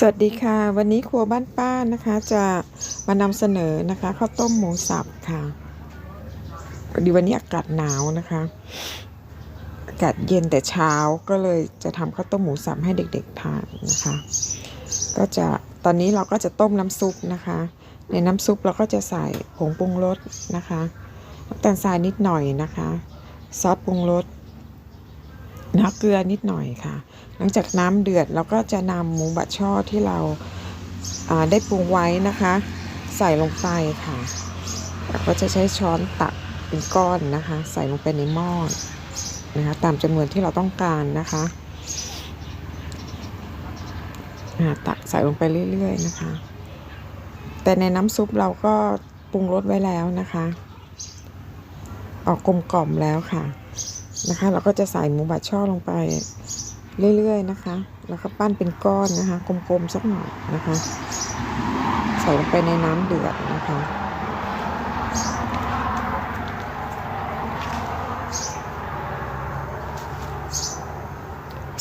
สวัสดีค่ะ วันนี้ครัวบ้านป้านะคะ จะมานำเสนอนะคะข้าวต้มหมูสับค่ะพอดีวันนี้อากาศหนาวนะคะอากาศเย็นแต่เช้าก็เลยจะทำข้าวต้มหมูสับให้เด็กๆทานนะคะ ก็จะตอนนี้เราก็จะต้มน้ำซุปนะคะ ในน้ำซุปเราก็จะใส่ผงปรุงรสนะคะน้ำตาลทรายนิดหน่อยนะคะ ซอสปรุงรส น้ำเกลือนิดหน่อยค่ะ หลังจากน้ำเดือดเราก็จะนำหมูบะช่อที่เราาได้ปรุงไว้นะคะ ใส่ลงไปค่ะแล้วก็จะใช้ช้อนตักเป็นก้อนนะคะ ใส่ลงไปในหม้อนะคะ ตามจำนวนที่เราต้องการนะคะตักใส่ลงไปเรื่อยๆนะคะ แต่ในน้ำซุปเราก็ปรุงรสไว้แล้วนะคะ ออกกลมกล่อมแล้วค่ะ นะคะ เราก็จะใส่หมูบะช่อลงไปเรื่อยๆนะคะ แล้วก็ปั้นเป็นก้อนนะคะ กลมๆสักหน่อยนะคะ ใส่ลงไปในน้ำเดือดนะคะ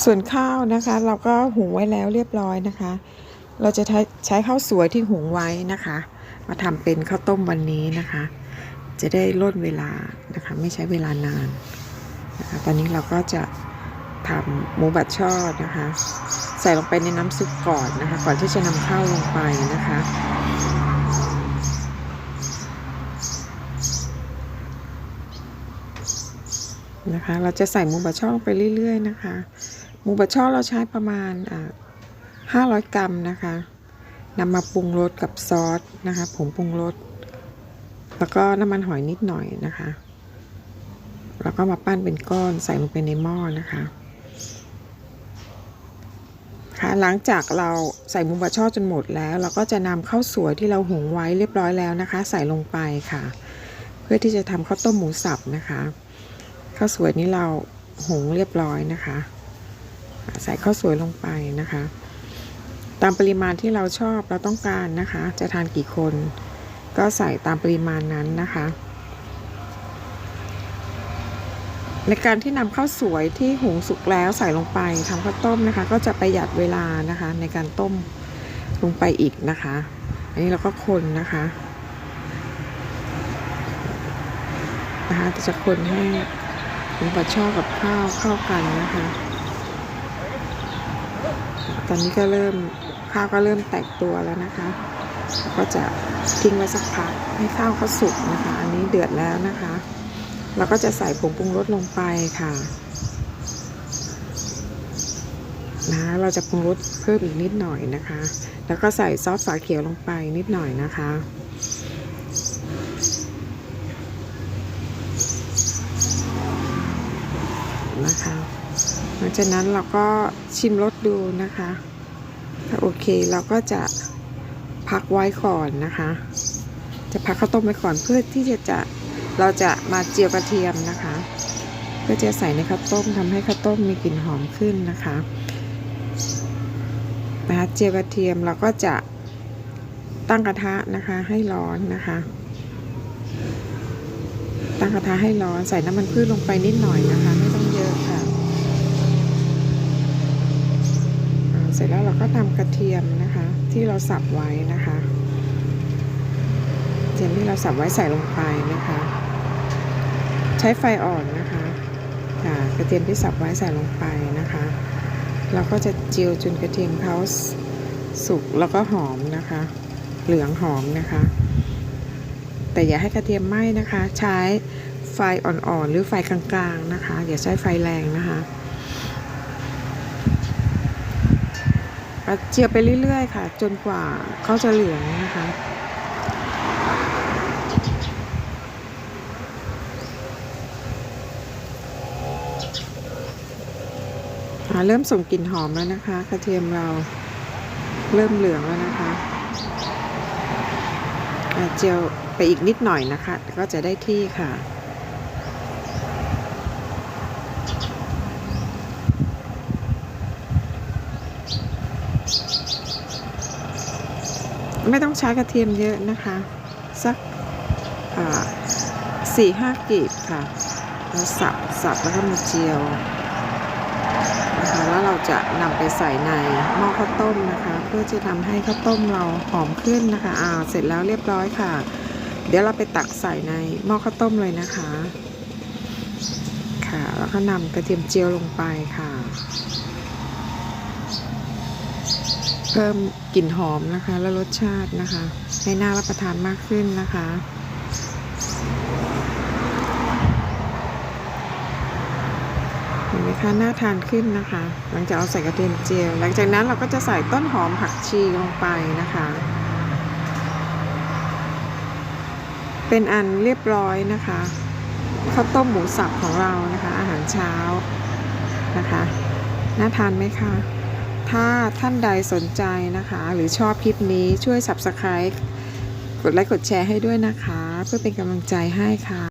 ส่วนข้าวนะคะเราก็หุงไว้แล้วเรียบร้อยนะคะ เราจะใช้ใช้ข้าวสวยที่หุงไว้นะคะ มาทำเป็นข้าวต้มวันนี้นะคะ จะได้ลดเวลานะคะ ไม่ใช้เวลานาน นะคะตอนนี้เราก็จะทำหมูบัดช่อนะคะ ใส่ลงไปในน้ำซุปก่อนนะคะ ก่อนที่จะนำข้าวลงไปนะคะ นะคะ เราจะใส่หมูบัดช่อลงไปเรื่อย ๆ นะคะหมูบัดช่อเราใช้ประมาณอ่า500กรัมนะคะนำมาปรุงรสกับซอสนะคะผงปรุงรสแล้วก็น้ำมันหอยนิดหน่อยนะคะ แล้วก็มาปั้นเป็นก้อนใส่ลงไปในหม้อนะคะค่ะหลังจากเราใส่หมูบะช่อจนหมดแล้ว เราก็จะนำข้าวสวยที่เราหุงไว้เรียบร้อยแล้วนะคะ ใส่ลงไปค่ะ เพื่อที่จะทำข้าวต้มหมูสับนะคะข้าวสวยนี้เราหุงเรียบร้อยนะคะ ใส่ข้าวสวยลงไปนะคะ ตามปริมาณที่เราชอบเราต้องการนะคะ จะทานกี่คน ก็ใส่ตามปริมาณนั้นนะคะ ในการที่นำข้าวสวยที่หุงสุกแล้วใส่ลงไปทำข้าวต้มนะคะ ก็จะประหยัดเวลานะคะ ในการต้มลงไปอีกนะคะ อันนี้เราก็คนนะคะนะคะจะคนให้หมูปลาช่อกับข้าวเข้ากันนะคะ ตอนนี้ก็เริ่มข้าวก็เริ่มแตกตัวแล้วนะคะ ก็จะทิ้งไว้สักพักให้ข้าวเขาสุกนะคะ อันนี้เดือดแล้วนะคะ เราก็จะใส่ผงปรุงรสลงไปค่ะนะเราจะปรุงรสเพิ่มอีกนิดหน่อยนะคะ แล้วก็ใส่ซอสฝาเขียวลงไปนิดหน่อยนะคะ นะคะ หลังจากนั้นเราก็ชิมรสดูนะคะ ถ้าโอเคเราก็จะพักไว้ก่อนนะคะ จะพักข้าวต้มไว้ก่อนเพื่อที่จะจะ เราจะมาเจียวกระเทียมนะคะ เพื่อจะใส่ในข้าวต้มทำให้ข้าวต้มมีกลิ่นหอมขึ้นนะคะนะคะเจียวกระเทียมเราก็จะตั้งกระทะนะคะให้ร้อนนะคะ ตั้งกระทะให้ร้อนใส่น้ำมันพืชลงไปนิดหน่อยนะคะ ไม่ต้องเยอะค่ะเสร็จแล้วเราก็นำกระเทียมนะคะ ที่เราสับไว้นะคะกระเทียมที่เราสับไว้ใส่ลงไปนะคะ ใช้ไฟอ่อนนะคะค่ะกระเทียมที่สับไว้ใส่ลงไปนะคะ เราก็จะเจียวจนกระเทียมเขาสุกแล้วก็หอมนะคะ เหลืองหอมนะคะ แต่อย่าให้กระเทียมไหม้นะคะ ใช้ไฟอ่อนๆหรือไฟกลางๆนะคะ อย่าใช้ไฟแรงนะคะเจียวไปเรื่อยๆค่ะ จนกว่าเขาจะเหลืองนะคะ เริ่มส่งกลิ่นหอมแล้วนะคะ กระเทียมเราเริ่มเหลืองแล้วนะคะเจียวไปอีกนิดหน่อยนะคะ ก็จะได้ที่ค่ะ ไม่ต้องใช้กระเทียมเยอะนะคะ สักสี่ห้ากีบค่ะ แล้วสับสับแล้วก็มาเจียว นะคะแล้วเรา จะนำไปใส่ในหม้อข้าวต้มนะคะ เพื่อจะทำให้ข้าวต้มเราหอมขึ้นนะคะอ่าเสร็จแล้วเรียบร้อยค่ะ เดี๋ยวเราไปตักใส่ในหม้อข้าวต้มเลยนะคะ ค่ะ แล้วก็นำกระเทียมเจียวลงไปค่ะ เพิ่มกลิ่นหอมนะคะ และรสชาตินะคะ ให้น่ารับประทานมากขึ้นนะคะ เห็น ไหมคะน่าทานขึ้นนะคะ หลังจากเอาใส่กระเทียมเจียว หลังจากนั้นเราก็จะใส่ต้นหอมผักชีลงไปนะคะ เป็นอันเรียบร้อยนะคะข้าวต้มหมูสับของเรานะคะ อาหารเช้านะคะน่าทานไหมคะถ้าท่านใดสนใจนะคะ หรือชอบคลิปนี้ช่วย subscribe กดไลค์กดแชร์ให้ด้วยนะคะ เพื่อเป็นกำลังใจให้ค่ะ